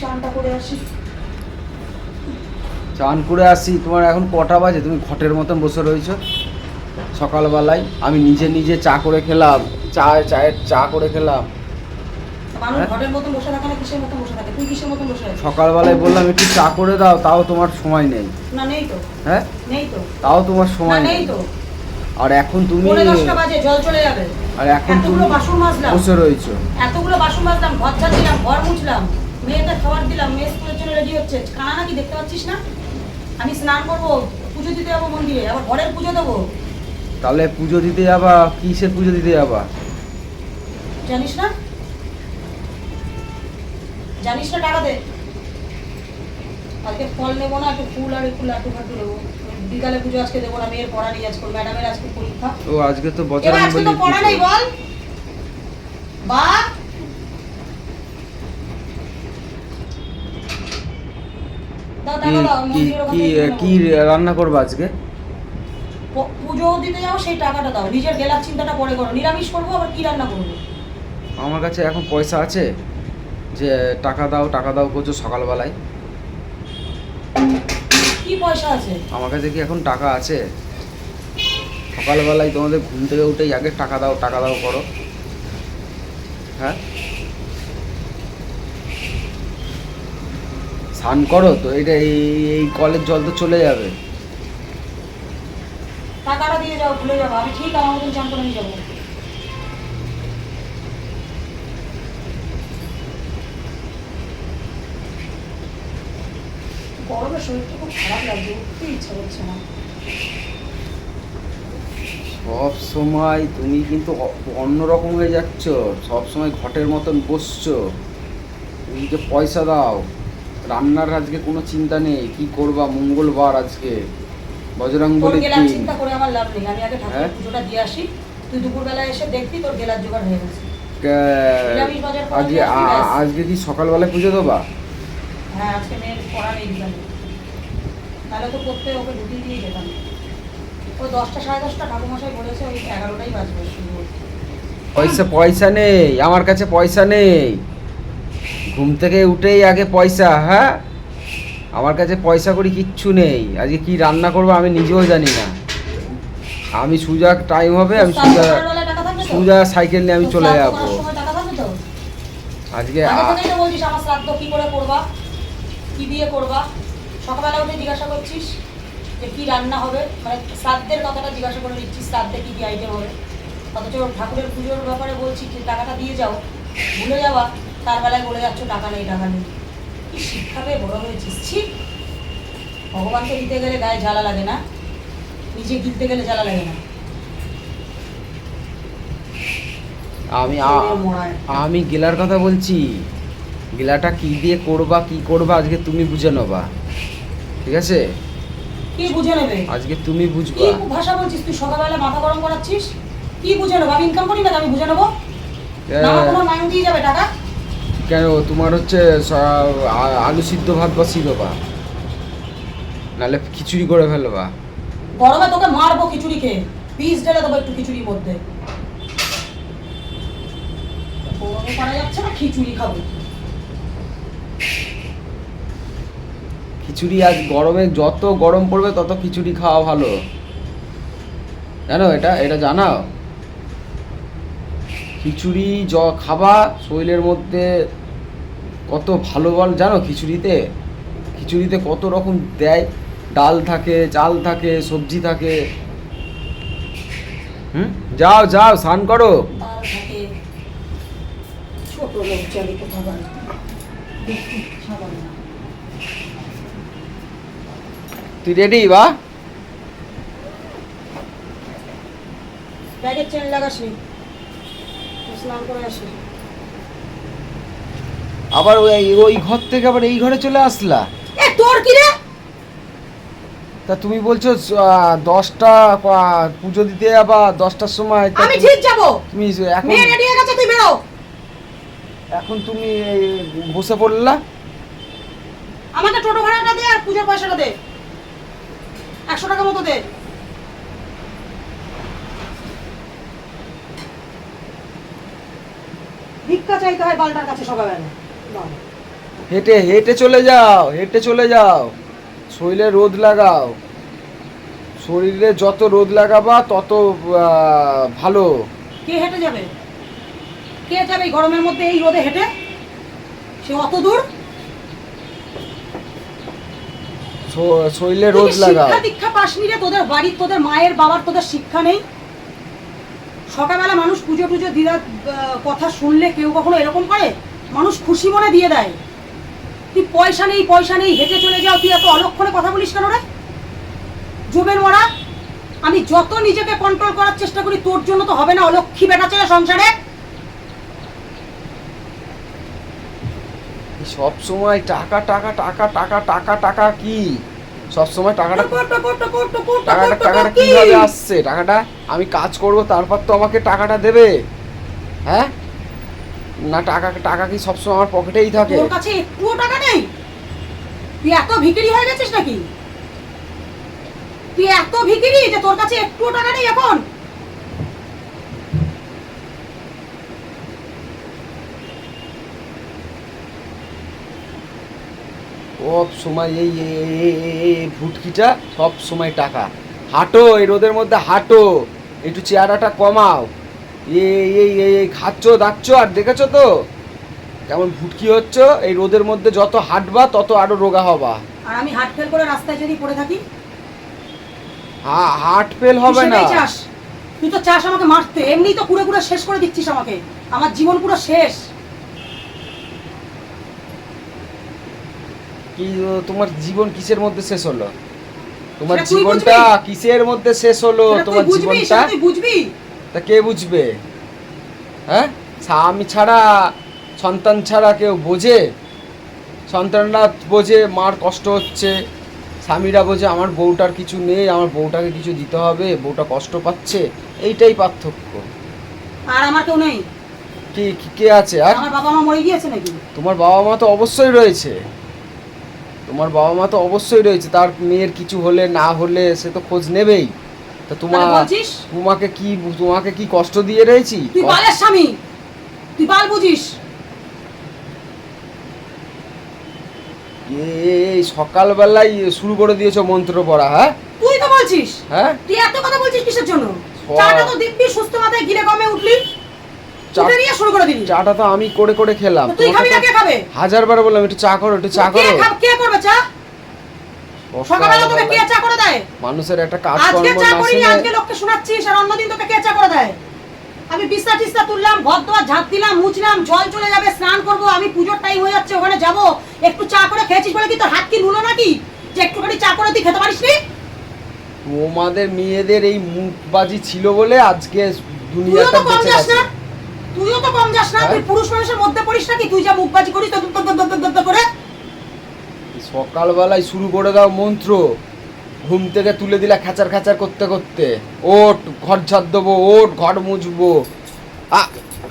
চানটা করে আসি। চান করে আসি? তোমার এখন কটা বাজে? তুমি ঘটের মতন বসে রয়েছো। সকালবেলায় আমি নিজে নিজে চা করে খেলাম। চা চায়ের চা করে খেলাম। হ্যাঁ? সকালবেলায় বললাম একটু চা করে দাও তাও তোমার সময় নেই। হ্যাঁ? তাও তোমার সময় নেই। আর এখন তুমি আর এখন তুমি বসে রয়েছো। এতগুলো বাসন মাজলাম ঘর ঝাড় দিলাম ঘর মুছলাম। মেয়েকে খাবার দিলাম মেয়ে স্কুলের জন্য রেডি হচ্ছে। কানা নাকি দেখতে পাচ্ছিস না? আমি স্নান করব পুজো দিতে যাব মন্দিরে আবার ঘরের পুজো দেবো। তাহলে পুজো দিতে যাবা? কিসের পুজো দিতে যাবা? জানিস না? জানিস না টাকা দে। আজকে ফল নেব না একটু ফুল আর একটু লাটু ফাটু নেব। বিকালে পুজো আজকে দেবো না মেয়ের পড়া নেই আজকে ম্যাডামের আজকে পরীক্ষা। ও আজকে তো এবার আজকে তো পড়া নেই বল। বা দাও টাকা দাও কি কি কি রান্না করবা আজকে? পুজো দিতে যাও সেই টাকাটা দাও। নিজের গেলার চিন্তাটা পরে করো। নিরামিষ করব আবার কি রান্না করব? আমার কাছে এখন পয়সা আছে যে টাকা দাও টাকা দাও করছ সকালবেলায়। কি পয়সা আছে? আমার কাছে কি এখন টাকা আছে? সকালবেলায় তোমাদের ঘুম থেকে উঠেই আগে টাকা দাও টাকা দাও করো। হ্যাঁ? স্নান করো তো এটা এই এই কলের জল তো চলে যাবে। টাকাটা দিয়ে যাও ভুলে যাব। আমি ঠিক আমার মতন চান করে নিয়ে যাব। গরমে শরীরটা খুব খারাপ লাগছে উঠতে ইচ্ছা করছে না। সব সময় তুমি কিন্তু অন্যরকম হয়ে যাচ্ছ। সব সময় ঘটের মতন বসছো। তুমি যে পয়সা দাও। রান্নার আজকে কোনো চিন্তা নেই কি করবা? মঙ্গলবার আজকে। বজরং বলি চিন্তা করে আমার লাভ নেই। আমি আগে হ্যাঁ? ঠাকুরের পুজোটা দিয়ে আসি। তুই দুপুরবেলা এসে দেখবি তোর গেলার জোগাড় হয়ে গেছে। আজকে আজকে কি সকালবেলায় পুজো দেবা? হ্যাঁ আজকে মেয়ের পড়া নেই তাহলে তো করতে ওকে ঢুকিয়ে দিয়ে যেতাম। ওই দশটা সাড়ে দশটা ঠাকুমশাই বলেছে ওই এগারোটাই বাজবে। পয়সা পয়সা নেই আমার কাছে পয়সা নেই। ঘুম থেকে উঠেই আগে পয়সা হ্যাঁ? আমার কাছে পয়সা করি কিচ্ছু নেই। আজকে কি রান্না করব আমি নিজেও জানি না। আমি সুজা টাইম হবে আমি সুজা? সুজা সাইকেল নিয়ে আমি চলে যাব? আজকে কি করে করবা? কি দিয়ে করবা? সকালবেলা উঠে জিজ্ঞাসা করছিস যে কি রান্না হবে? মানে শ্রাদ্ধের কথাটা জিজ্ঞাসা করে নিচ্ছিস শ্রাদ্ধে কি কি আইটেম হবে? অথচ ঠাকুরের পুজোর ব্যাপারে বলছি যে টাকাটা দিয়ে যাও ভুলে যাওয়া তার বেলায় বলে যাচ্ছ টাকা নেই টাকা নেই। কি শিক্ষা পেয়ে বড় হয়েছিস? ছি! ভগবানকে দিতে গেলে গায়ে জ্বালা লাগে না নিজে গিলতে গেলে জ্বালা লাগে না। আমি। আমি গেলার কথা বলছি। গেলাটা কি দিয়ে করবা কি করবা আজকে তুমি বুঝে নেবা। ঠিক আছে? কি বুঝে নেবে? আজকে তুমি বুঝবা। কি ভাষা বলছিস তুই সকালবেলা মাথা গরম করাচ্ছিস? কি বুঝে নেব? আমি ইনকাম করি না আমি বুঝে নেব? না তোমার মাইন দিয়ে যাবে টাকা? কেন? তোমার হচ্ছে আলু সিদ্ধ ভাত বসিয়ে দেবা নাহলে খিচুড়ি করে ফেলবা। গরমে তোকে মারবো খিচুড়ি খেয়ে। পিস ঢেলে দেবো একটু খিচুড়ির মধ্যে। গরমে পারা যাচ্ছে না খিচুড়ি খাব। খিচুড়ি আজ গরমে যত গরম পড়বে তত খিচুড়ি খাওয়া ভালো। জানো এটা? এটা জানাও? খিচুড়ি জ খাবা শরীরের মধ্যে কত ভালো বল জানো খিচুড়িতে? খিচুড়িতে কত রকম দেয় ডাল থাকে চাল থাকে সবজি থাকে। হুম? যাও যাও স্নান করো। তুই রেডি বা? ব্যাগের চেন লাগাসনি স্নান করে আসি। আবার ওই ওই ঘর থেকে আবার এই ঘরে চলে আসলা? এ তোর কি রে? তা তুমি বলছো দশটা পুজো দিতে যাবা দশটার সময় আমি ঠিক যাব। তুমি এখন মেয়ে রেডি হয়ে গেছে তুই বেরো। এখন তুমি এই বসে পড়লা? আমাকে টোটো ভাড়াটা দে আর পুজোর পয়সাটা দে। একশো টাকা মতো দে। ভিক্ষা চাইতে হয় বালটার কাছে সকালবেলা। বাবা হেঁটে হেঁটে চলে যাও হেঁটে চলে যাও। শরীরে রোদ লাগাও। শরীরে যত রোদ লাগাবা তত আহ, ভালো। কে হেঁটে যাবে? কে যাবে এই গরমের মধ্যে এই রোদে হেঁটে? সে অত দূর? শ- শরীরে তুই রোদ কি লাগাও। শিক্ষা দীক্ষা পাসনি রে তোদের বাড়ির তোদের মায়ের বাবার তোদের শিক্ষা নেই? সকালবেলা মানুষ পুজো টুজো দিদার কথা শুনলে কেউ কখনো এরকম করে? মানুষ খুশি মনে দিয়ে দেয়। তুই পয়সা নেই পয়সা নেই, হেঁটে চলে যাও, তুই এত অলক্ষণে কথা বলিস কেন রে? জুবের মরা, আমি যত নিজেকে কন্ট্রোল করার চেষ্টা করি, তোর জন্য তো হবে না অলক্ষী বেটা ছেলে সংসারে। সব সময় টাকা টাকা টাকা টাকা টাকা টাকা কি? সব সময় টাকাটা টাকাটা টাকাটা কীভাবে আসছে? টাকাটা আমি কাজ করব তারপর তো আমাকে টাকাটা দেবে। হ্যাঁ? না টাকা টাকা কি সবসময় আমার পকেটেই থাকে? তোর কাছে একটুও টাকা নেই? তুই এত ভিকিরি হয়ে গেছিস নাকি? তুই এত ভিকিরি যে তোর কাছে একটুও টাকা নেই এখন? সব সময় এই ভুটকিটা সব সময় টাকা। হাঁটো এই রোদের মধ্যে হাঁটো। একটু চেহারাটা কমাও। এই এই খাচ্ছ দাচ্ছ আর দেখেছ তো? কেমন ভুটকি হচ্ছ এই রোদের মধ্যে যত হাঁটবা তত আরও রোগা হবা। আর আমি হাট ফেল করে রাস্তায় যদি পড়ে থাকি? হ্যাঁ হার্ট ফেল হবে না। তুই তো চাস আমাকে মারতে। এমনি তো পুরো পুরো শেষ করে দিচ্ছিস আমাকে। আমার জীবন পুরো শেষ। কি তোমার জীবন কিসের মধ্যে শেষ হলো? তোমার জীবনটা। কিসের মধ্যে শেষ হলো? তোমার জীবনটা? বুঝবি। তা কে বুঝবে? হ্যাঁ? স্বামী ছাড়া সন্তান ছাড়া কেউ বোঝে? সন্তানরা বোঝে মার কষ্ট হচ্ছে। স্বামীরা বোঝে আমার বউটার কিছু নেই আমার বউটাকে কিছু দিতে হবে বউটা কষ্ট পাচ্ছে। এইটাই পার্থক্য। আর আমার কেউ নেই। কি কি- কে আছে? আর? আমার বাবা মা মরে গিয়েছে নাকি? তোমার বাবা মা তো অবশ্যই রয়েছে। তোমার বাবা মা তো অবশ্যই রয়েছে তার মেয়ের কিছু হলে না হলে সে তো খোঁজ নেবেই। তা তোমার তোমাকে কি তোমাকে কি কষ্ট দিয়ে রয়েছি? তুই বালের স্বামী। তুই বাল বুঝিস? এই সকালবেলায় শুরু করে দিয়েছ মন্ত্র পড়া হ্যাঁ? তুই তো বলছিস? হ্যাঁ? তুই এত কথা বলছিস কিসের জন্য? চাটা তো দিব্যি সুস্থ মাথায় গিলে কমে উঠলি। শুরু করে দিলি চাটা তো আমি করে করে খেলাম। তুই খাবি না কে খাবে? হাজার বার বললাম একটু চা করো একটু চা করো। কে করবে চা? সকালবেলা তোকে কে চা করে দেয়? মানুষের একটা কাজ আজকে কর্ম চা আজকে লোককে শোনাচ্ছিস আর অন্যদিন তোকে কে চা করে দেয়? আমি টিস্তা তুললাম ঘর দোয়ার ঝাঁপ দিলাম মুছলাম জল চলে যাবে স্নান করব আমি পুজোর টাইম হয়ে যাচ্ছে ওখানে যাব। একটু চা করে খেয়েছিস বলে কি তোর হাত কি নুলো নাকি? যে একটুখানি চা করে তুই খেতে পারিস নি তোমাদের মেয়েদের এই মুখবাজি ছিল বলে আজকে দুনিয়াটা বেঁচে না। তুইও তো কম যাস না হ্যাঁ? তুই পুরুষ মানুষের মধ্যে পড়িস নাকি? তুই যা মুখবাজি করিস করে। সকালবেলায় শুরু করে দাও মন্ত্র। ঘুম থেকে তুলে দিলা খাচার খাচার করতে করতে। ওট ঘর ঝাড় দেবো ওট ঘর মুছবো। আ-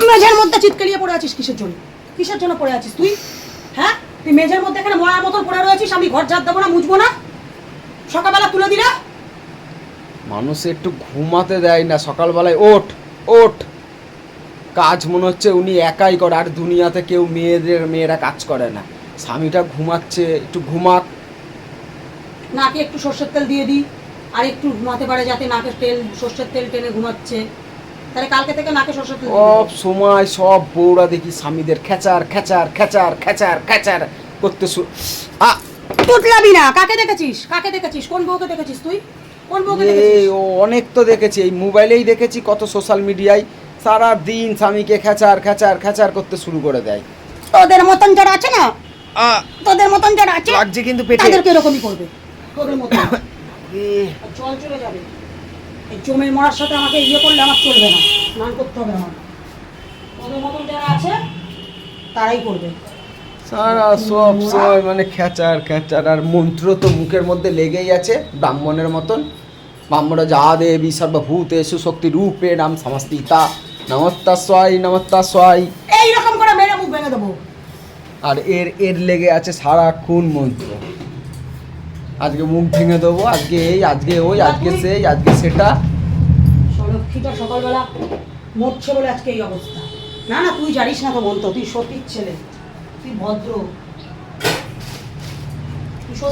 মেঝের মধ্যে চিৎকারিয়ে পড়ে আছিস কিসের জন্য? কিসের জন্য পড়ে আছিস তুই? হ্যাঁ? তুই মেঝের মধ্যে এখানে মরার মতন পড়ে রয়েছিস আমি ঘর ঝাড় দেবো না মুছবো না? সকালবেলা তুলে দিলা? মানুষ একটু ঘুমাতে দেয় না সকালবেলায় ওঠ ওঠ কাজ মনে হচ্ছে উনি একাই করে আর দুনিয়াতে কেউ মেয়েদের মেয়েরা কাজ করে না। স্বামীটা ঘুমাচ্ছে একটু ঘুমাক। নাকে একটু সর্ষের তেল দিয়ে দিই আর একটু ঘুমাতে পারে যাতে নাকে তেল সর্ষের তেল টেনে ঘুমাচ্ছে। তাহলে কালকে থেকে নাকে সর্ষের তেল সব সময় সব বউরা দেখি স্বামীদের খেচার খেচার খেচার খেচার খেচার করতে শুরু আ! তুতলাবি না কাকে দেখেছিস? কাকে দেখেছিস? কোন বউকে দেখেছিস তুই? কোন বউকে দেখেছিস? ও অনেক তো দেখেছি এই মোবাইলেই দেখেছি কত সোশ্যাল মিডিয়ায় সারা দিন স্বামীকে খেচার খেচার খেচার করতে শুরু করে দেয়। তোদের মতন যারা আছে না তোদের মতন যারা আছে লাগছে কিন্তু পেটে। তাদেরকে এরকমই করবে। তোদের মতন। জল চলে যাবে। এই জমের মরার সাথে আমাকে ইয়ে করলে আমার চলবে না। স্নান করতে হবে আমার। ওদের মতন যারা আছে তারাই করবে। সারা সব সময় মানে খেচার খেচার। আর মন্ত্র তো মুখের মধ্যে লেগেই আছে ব্রাহ্মণের মতন। ব্রাহ্মণ যা দেবী সর্বভূতে সুশক্তি রূপে নাম সমস্তিতা নমস্তা সোয়াই নমস্তা সোয়াই এইরকম করে মেরে মুখ ভেঙে দেবো। আর এর এর লেগে আছে সারাক্ষণ মন্ত্র। আজকে মুখ ভেঙে দেবো আজকে এই আজকে ওই আজকে সেই আজকে সেটা। সকালবেলা মরছে বলে আজকে এই অবস্থা। না না তুই জানিস না তো বলতো তুই সতীর ছেলে। তুই ভদ্র।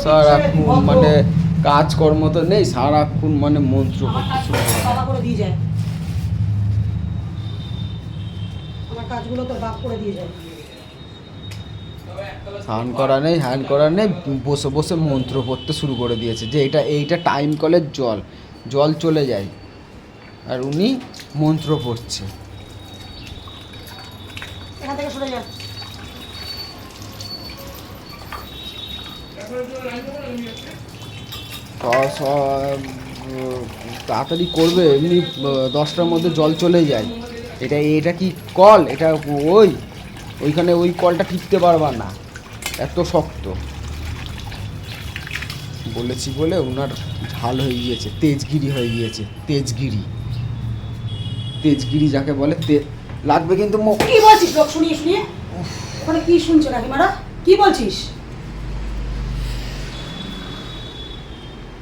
সারাক্ষণ মানে কাজকর্ম তো নেই সারাক্ষণ মানে মন্ত্র করে দিয়ে যায় আমার কাজগুলো তো বাপ করে দিয়ে যায়। স্নান করা নেই হ্যান করা নেই বসে বসে মন্ত্র পড়তে শুরু করে দিয়েছে যে এটা এইটা টাইম কলের জল জল চলে যায়। আর উনি মন্ত্র পড়ছে। এখান থেকে সরে যা স- স- তাড়াতাড়ি করবে এমনি দশটার মধ্যে জল চলে যায়। এটা এটা কি কল? এটা ওই ওইখানে ওই কলটা টিপতে পারবা না। এত শক্ত। বলেছি বলে ওনার ঝাল হয়ে গিয়েছে তেজগিরি হয়ে গিয়েছে তেজগিরি। তেজগিরি যাকে বলে তে লাগবে কিন্তু কি বলছিস লোক? শুনিয়ে শুনিয়ে। ওখানে কি শুনছো কাকিমারা কি বলছিস?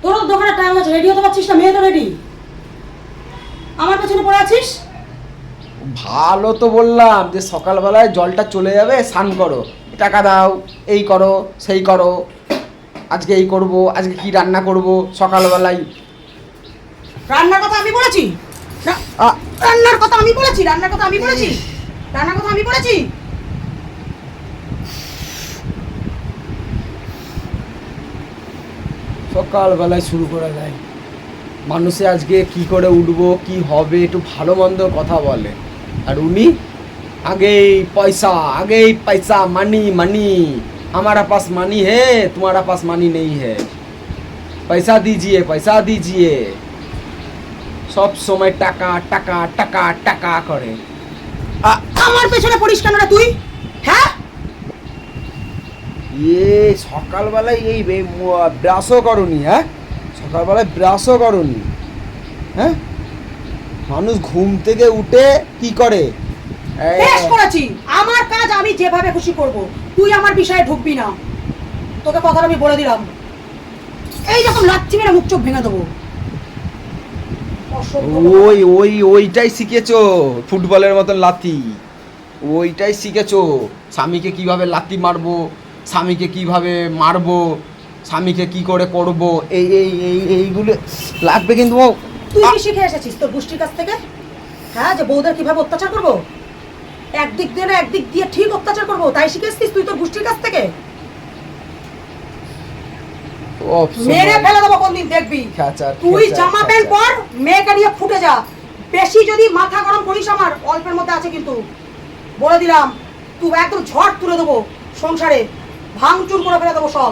তোর দোকানে টাইম আছে রেডি হতে পারছিস না? মেয়ে তো রেডি আমার পেছনে পড়ে আছিস? ভালো তো বললাম যে সকালবেলায় জলটা চলে যাবে স্নান করো। টাকা দাও এই করো সেই করো আজকে এই করব আজকে কি রান্না করব সকালবেলায়। রান্নার কথা আমি বলেছি? রান্নার কথা আমি বলেছি রান্নার কথা আমি বলেছি? রান্নার কথা আমি বলেছি? সকালবেলায় শুরু করা যায়। মানুষে আজকে কি করে উঠবো কি হবে একটু ভালো মন্দ কথা বলে। আর উনি আগেই পয়সা আগেই পয়সা মানি মানি हमारा पास मानी है तुम्हारा पास मानी नहीं है पैसा दीजिए पैसा दीजिए সব সময় টাকা টাকা টাকা টাকা করে আ- আমার পেছনে পড়িস কেন রে তুই হ্যাঁ ইয়ে সকালবেলায় এই ব্রাশও করনি হ্যাঁ সকালবেলায় ব্রাশও করনি হ্যাঁ মানুষ ঘুম থেকে উঠে কি করে? বেশ করেছি। আমার কাজ আমি যেভাবে খুশি করব তুই আমার বিষয়ে ঢুকবি না। তোকে কথাটা আমি বলে দিলাম। এই যখন লাচ্ছি মেরে মুখ চোখ ভেঙে দেবো। ওই ওই ওইটাই শিখেছো ফুটবলের মতন লাতি ওইটাই শিখেছো স্বামীকে কীভাবে লাতি মারবো স্বামীকে কীভাবে মারবো স্বামীকে কি করে করব এই এই এই এইগুলো লাগবে কিন্তু তুই কি শিখে এসেছিস তোর গোষ্ঠীর কাছ থেকে? হ্যাঁ যে বউদের কীভাবে অত্যাচার করব? একদিক দিয়ে না একদিক দিয়ে ঠিক অত্যাচার করব তাই শিখে এসেছিস তুই তোর গোষ্ঠীর কাছ থেকে? মেরে ফেলে দেবো কোনদিন দেখবি? তুই জামা প্যান্ট। পর মেয়েকে নিয়ে ফুটে যা। বেশি যদি মাথা গরম করিস আমার অল্পের মধ্যে আছে কিন্তু। বলে দিলাম তুই একদম ঝড় তুলে দেবো সংসারে। ভাঙচুর করে ফেলে দেবো সব।